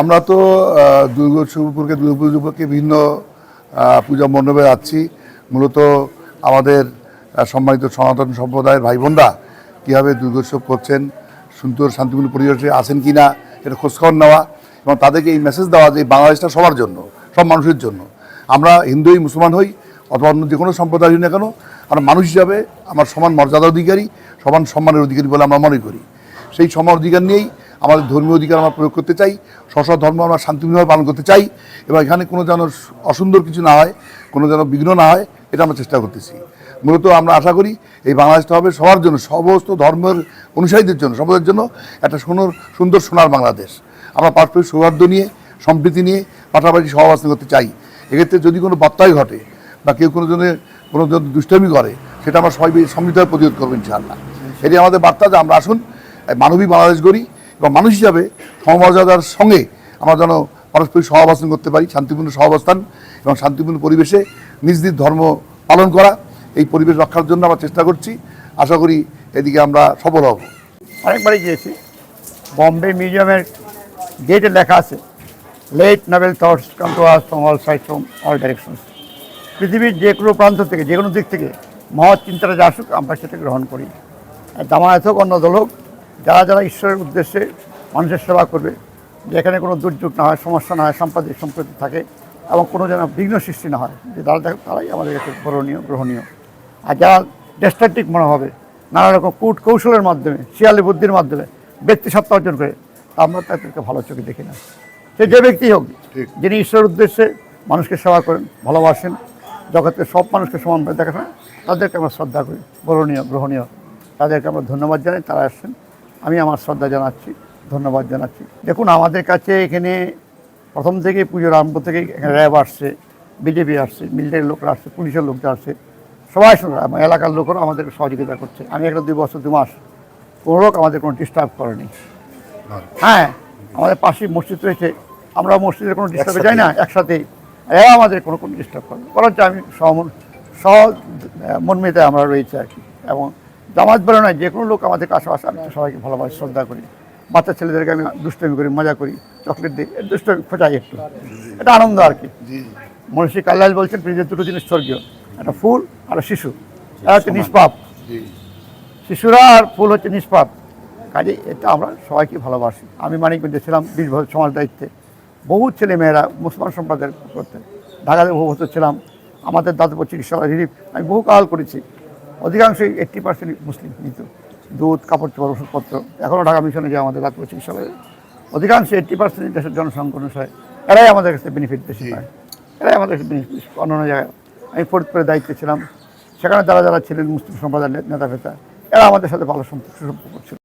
আমরা তো আহ, দুর্গোৎসব উপলক্ষে দুর্গাপুজো বিভিন্ন পূজা মণ্ডপে যাচ্ছি। মূলত আমাদের সম্মানিত সনাতন সম্প্রদায়ের ভাই বোনরা কীভাবে দুর্গোৎসব করছেন সুন্দর শান্তিপূর্ণ পরিবেশে আছেন কি না এটা খোঁজখবর নেওয়া এবং তাদেরকে এই মেসেজ দেওয়া যে বাংলাদেশটা সবার জন্য সব মানুষের জন্য। আমরা হিন্দুই মুসলমান হই অথবা অন্য যে কোনো সম্প্রদায় হই না কেন আমরা মানুষ হিসাবে আমার সমান মর্যাদা অধিকারী সমান সম্মানের অধিকারী বলে আমরা মনে করি। সেই সমান অধিকার নিয়েই আমাদের ধর্মীয় অধিকার আমরা প্রয়োগ করতে চাই স্ব ধর্ম আমরা শান্তিপূর্ণভাবে পালন করতে চাই এবং এখানে কোনো যেন অসুন্দর কিছু না হয়, কোনো যেন বিঘ্ন না হয়, এটা আমরা চেষ্টা করতেছি। মূলত আমরা আশা করি এই বাংলাদেশটা হবে সবার জন্য, সমস্ত ধর্মের অনুসারীদের জন্য সমাজের জন্য একটা সুন্দর সুন্দর সোনার বাংলাদেশ। আমরা পারস্পরিক সৌহার্দ্য নিয়ে, সম্প্রীতি নিয়ে পাশাপাশি সহবাসন করতে চাই। এক্ষেত্রে যদি কোনো বার্তাই ঘটে বা কেউ কোনো জনের, কোনো জন দুষ্টামি করে, সেটা আমরা সবাই সমৃদ্ধভাবে প্রতিরোধ করব ইনশাআল্লাহ। এটি আমাদের বার্তা যে আমরা আসুন মানবিক বাংলাদেশ গড়ি এবং মানুষ হিসাবে সমমর্যাদার সঙ্গে আমরা যেন পারস্পরিক সহাবস্থান করতে পারি, শান্তিপূর্ণ সহাবস্থান এবং শান্তিপূর্ণ পরিবেশে নিজ নিজ ধর্ম পালন করা, এই পরিবেশ রক্ষার জন্য আমরা চেষ্টা করছি। আশা করি এদিকে আমরা সফল হব। অনেকবারই গিয়েছি। বম্বে মিউজিয়ামের গেটে লেখা আছে let noble thoughts come to us from all side from all directions পৃথিবীর যে কোনো প্রান্ত থেকে যে কোনো দিক থেকে মহৎ চিন্তাটা যা আসুক, আমরা সেটা গ্রহণ করি। আর জামায়াত হোক, অন্য দল হোক যারা যারা ঈশ্বরের উদ্দেশ্যে মানুষের সেবা করবে যেখানে কোনো দুর্যোগ না হয় সমস্যা না হয় সাম্প্রদায়িক সম্প্রতি থাকে এবং কোনো যেন বিঘ্ন সৃষ্টি না হয় যে তারা দেখ- তারাই আমাদের কাছে গ্রহণীয় গ্রহণীয়। আর যারা ডেস্ট্রাকটিক মনে হবে নানা রকম কূট কৌশলের মাধ্যমে শিয়ালি বুদ্ধির মাধ্যমে ব্যক্তি সত্তা অর্জন করে আমরা তাদেরকে ভালো চোখে দেখি না। সে যে ব্যক্তি হোক। যিনি ঈশ্বরের উদ্দেশ্যে মানুষকে সেবা করেন ভালোবাসেন জগতের সব মানুষকে সমানভাবে দেখা হয় তাদেরকে আমরা শ্রদ্ধা করি গ্রহণীয় গ্রহণীয়। তাদেরকে আমরা ধন্যবাদ জানাই তারা আসছেন। আমি আমার শ্রদ্ধা জানাচ্ছি ধন্যবাদ জানাচ্ছি। দেখুন আমাদের কাছে এখানে প্রথম থেকে পুজোর আরম্ভ থেকে এখানে র্যাব আসছে বিজেপি আসছে মিলিটারি লোকরা আসছে পুলিশের লোকরা আসছে সবাই আমার এলাকার লোকেরা আমাদের সহযোগিতা করছে। আমি একটা দুই বছর দু মাস কোনো লোক আমাদের কোনো ডিস্টার্ব করেনি। হ্যাঁ আমাদের পাশেই মসজিদ রয়েছে আমরা মসজিদের কোনো ডিস্টার্বে যাই না একসাথেই এরা আমাদের কোনো কোনো ডিস্টার্ব করে বরঞ্চ আমি সমন সহ মনমেতে আমরা রয়েছে আর কি এবং জামাত বলে নয় যে কোনো লোক আমাদের কাছে আসে আমি তো সবাইকে ভালোবাসি শ্রদ্ধা করি। বাচ্চা ছেলেদেরকে আমি দুষ্টমি করি মজা করি চকলেট দিই দুষ্টমি খোঁচাই একটু। এটা আনন্দ আর কি। মনীষী কাল্লাল বলছেন পৃথিবীর দুটো জিনিস স্বর্গীয় একটা ফুল আর শিশু। এরা হচ্ছে নিষ্পাপ। শিশুরা আর ফুল হচ্ছে নিষ্পাপ। কাজে এটা আমরা সবাইকে ভালোবাসি। আমি মানিকগঞ্জে ছিলাম বিশ বছর সমাজ দায়িত্বে। বহু ছেলে মেয়েরা মুসলমান সম্প্রদায়ের করতে ঢাকাতে বহু বছর ছিলাম। আমাদের দাতব্য চিকিৎসালয় রিলিফ আমি বহু কাল করেছি। অধিকাংশই এইট্টি পার্সেন্ট মুসলিম কিন্তু। দুধ কাপড় চোপড় ওষুধপত্র এখনও ঢাকা মিশনে যে আমাদের দাতব্য চিকিৎসালয়ে অধিকাংশ এইট্টি পার্সেন্ট দেশের জনসংখ্যা অনুসারে এরাই আমাদের কাছে বেনিফিট বেশি পায়। এরাই আমাদের কাছে বেনিফিট অন্য অন্য জায়গায় আমি ফরিদপুরে দায়িত্বে ছিলাম। সেখানে যারা যারা ছিলেন মুসলিম সম্প্রদায়ের নেতা ফেতা এরা আমাদের সাথে ভালো সম্পর্ক সুসম্পর্ক ছিল।